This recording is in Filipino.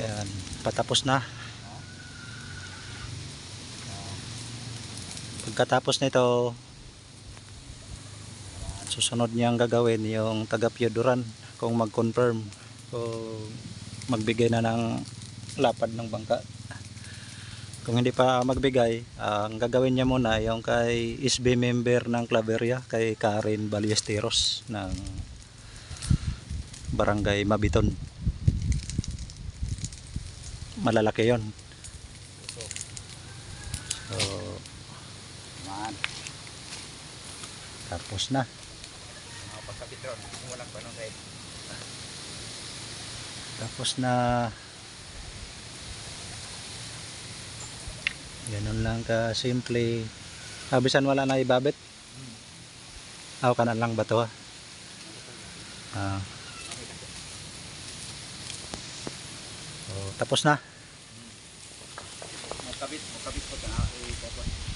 Ayan, patapos na. Pagkatapos nito, susunod niyang gagawin yung taga Pioduran kung mag-confirm kung magbigay na ng lapad ng bangka. Kung hindi pa magbigay, ang gagawin niya muna yung kay SB member ng Claveria, kay Karen Ballesteros ng Barangay Mabiton. Malalaki yon. So, Man, tapos na. Tapos na Ganun lang ka simple. Habisan wala na ibabit. Aw kanan lang ba to? ah? tapos na. Magkabit, magkabit pa ka. Ah, eh,